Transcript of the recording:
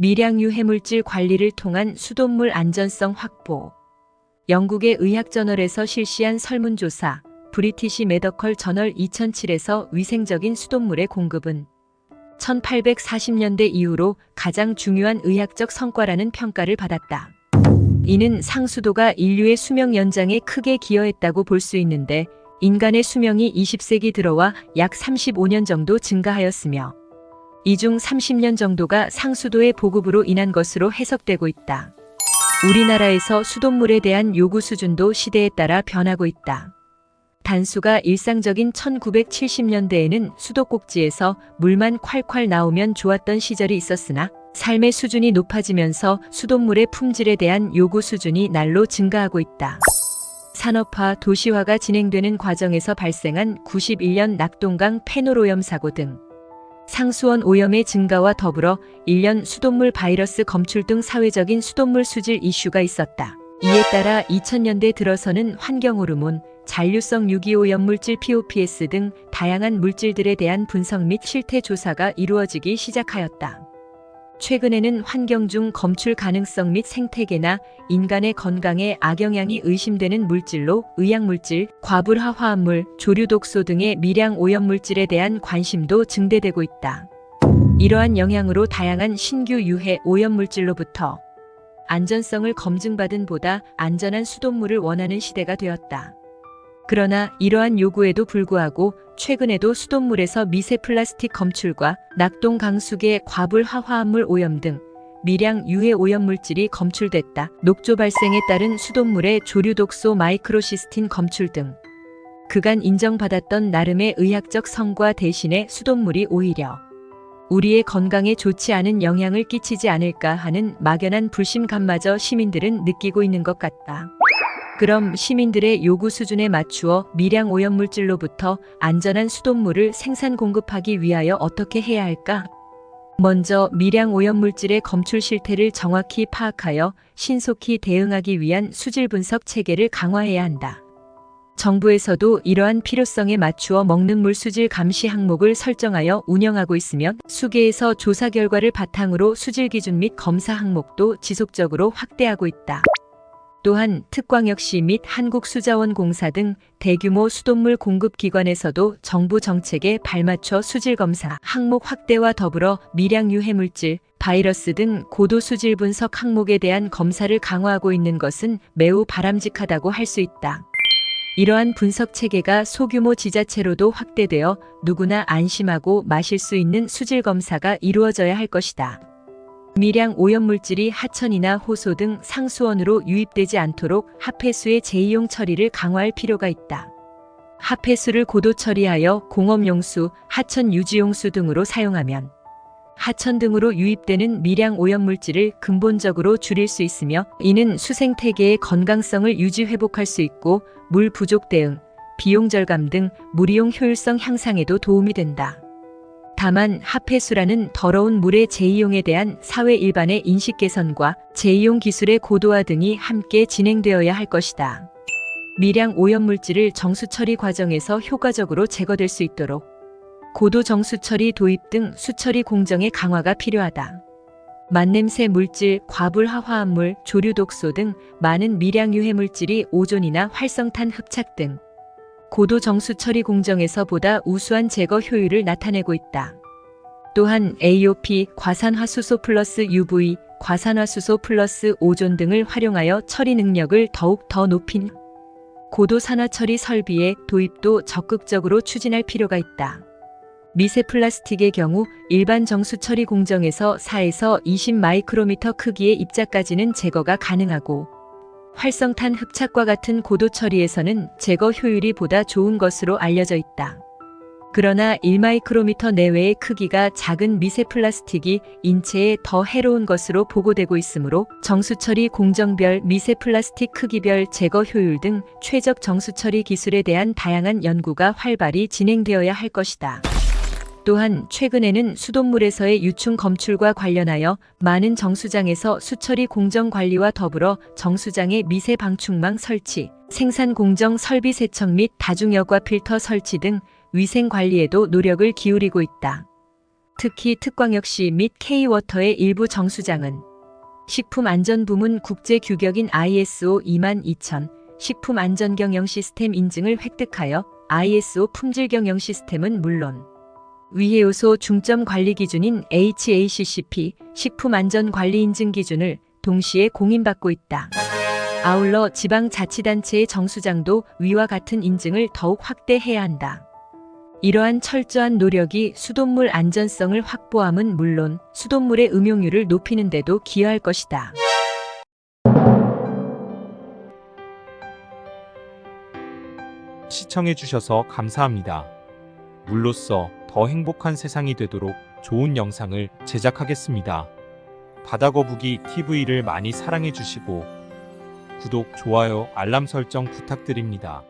미량 유 해물질 관리를 통한 수돗물 안전성 확보. 영국의 의학저널에서 실시한 설문조사 브리티시 메더컬 저널 2007에서 위생적인 수돗물의 공급은 1840년대 이후로 가장 중요한 의학적 성과라는 평가를 받았다. 이는 상수도가 인류의 수명 연장에 크게 기여했다고 볼 수 있는데 인간의 수명이 20세기 들어와 약 35년 정도 증가하였으며 이 중 30년 정도가 상수도의 보급으로 인한 것으로 해석되고 있다. 우리나라에서 수돗물에 대한 요구 수준도 시대에 따라 변하고 있다. 단수가 일상적인 1970년대에는 수도꼭지에서 물만 콸콸 나오면 좋았던 시절이 있었으나 삶의 수준이 높아지면서 수돗물의 품질에 대한 요구 수준이 날로 증가하고 있다. 산업화, 도시화가 진행되는 과정에서 발생한 91년 낙동강 페놀오염 사고 등 상수원 오염의 증가와 더불어 1년 수돗물 바이러스 검출 등 사회적인 수돗물 수질 이슈가 있었다. 이에 따라 2000년대 들어서는 환경호르몬, 잔류성 유기오염 물질 POPS 등 다양한 물질들에 대한 분석 및 실태 조사가 이루어지기 시작하였다. 최근에는 환경 중 검출 가능성 및 생태계나 인간의 건강에 악영향이 의심되는 물질로 의약물질, 과불화 화합물, 조류독소 등의 미량 오염물질에 대한 관심도 증대되고 있다. 이러한 영향으로 다양한 신규 유해 오염물질로부터 안전성을 검증받은 보다 안전한 수돗물을 원하는 시대가 되었다. 그러나 이러한 요구에도 불구하고 최근에도 수돗물에서 미세 플라스틱 검출과 낙동 강수계 과불 화 화합물 오염 등 미량 유해 오염 물질이 검출됐다. 녹조 발생에 따른 수돗물의 조류 독소 마이크로시스틴 검출 등 그간 인정받았던 나름의 의학적 성과 대신에 수돗물이 오히려 우리의 건강에 좋지 않은 영향을 끼치지 않을까 하는 막연한 불심감마저 시민들은 느끼고 있는 것 같다. 그럼 시민들의 요구 수준에 맞추어 미량 오염물질로부터 안전한 수돗물을 생산 공급하기 위하여 어떻게 해야 할까? 먼저 미량 오염물질의 검출 실태를 정확히 파악하여 신속히 대응하기 위한 수질 분석 체계를 강화해야 한다. 정부에서도 이러한 필요성에 맞추어 먹는 물 수질 감시 항목을 설정하여 운영하고 있으며 수계에서 조사 결과를 바탕으로 수질 기준 및 검사 항목도 지속적으로 확대하고 있다. 또한 특광역시 및 한국수자원공사 등 대규모 수돗물 공급 기관에서도 정부 정책에 발맞춰 수질 검사 항목 확대와 더불어 미량 유해 물질, 바이러스 등 고도 수질 분석 항목에 대한 검사를 강화하고 있는 것은 매우 바람직하다고 할 수 있다. 이러한 분석 체계가 소규모 지자체로도 확대되어 누구나 안심하고 마실 수 있는 수질 검사가 이루어져야 할 것이다. 미량 오염물질이 하천이나 호소 등 상수원으로 유입되지 않도록 합해수의 재이용 처리를 강화할 필요가 있다. 합해수를 고도 처리하여 공업용수, 하천 유지용수 등으로 사용하면 하천 등으로 유입되는 미량 오염물질을 근본적으로 줄일 수 있으며 이는 수생태계의 건강성을 유지 회복할 수 있고 물 부족 대응, 비용 절감 등 물이용 효율성 향상에도 도움이 된다. 다만 합해수라는 더러운 물의 재이용에 대한 사회 일반의 인식 개선과 재이용 기술의 고도화 등이 함께 진행되어야 할 것이다. 미량 오염물질을 정수 처리 과정에서 효과적으로 제거될 수 있도록 고도 정수 처리 도입 등 수처리 공정의 강화가 필요하다. 만냄새 물질, 과불화 화합물, 조류 독소 등 많은 미량 유해 물질이 오존이나 활성탄 흡착 등 고도 정수 처리 공정에서 보다 우수한 제거 효율을 나타내고 있다. 또한 AOP, 과산화수소 플러스 UV, 과산화수소 플러스 오존 등을 활용하여 처리 능력을 더욱 더 높인 고도 산화 처리 설비의 도입도 적극적으로 추진할 필요가 있다. 미세 플라스틱의 경우 일반 정수 처리 공정에서 4에서 20 마이크로미터 크기의 입자까지는 제거가 가능하고 활성탄 흡착과 같은 고도 처리에서는 제거 효율이 보다 좋은 것으로 알려져 있다. 그러나 1마이크로미터 내외의 크기가 작은 미세 플라스틱이 인체에 더 해로운 것으로 보고되고 있으므로 정수처리 공정별 미세 플라스틱 크기별 제거 효율 등 최적 정수처리 기술에 대한 다양한 연구가 활발히 진행되어야 할 것이다. 또한 최근에는 수돗물에서의 유충 검출과 관련하여 많은 정수장에서 수처리 공정 관리와 더불어 정수장의 미세 방충망 설치, 생산 공정 설비 세척 및 다중 여과 필터 설치 등 위생 관리에도 노력을 기울이고 있다. 특히 특광역시 및 K워터의 일부 정수장은 식품안전부문 국제규격인 ISO 22000 식품안전경영 시스템 인증을 획득하여 ISO 품질경영 시스템은 물론 위해 요소 중점 관리 기준인 HACCP 식품안전관리 인증 기준을 동시에 공인받고 있다. 아울러 지방자치단체의 정수장도 위와 같은 인증을 더욱 확대해야 한다. 이러한 철저한 노력이 수돗물 안전성을 확보함은 물론 수돗물의 음용률을 높이는 데도 기여할 것이다. 시청해주셔서 감사합니다. 물로써 더 행복한 세상이 되도록 좋은 영상을 제작하겠습니다. 바다거북이 TV를 많이 사랑해주시고 구독, 좋아요, 알람 설정 부탁드립니다.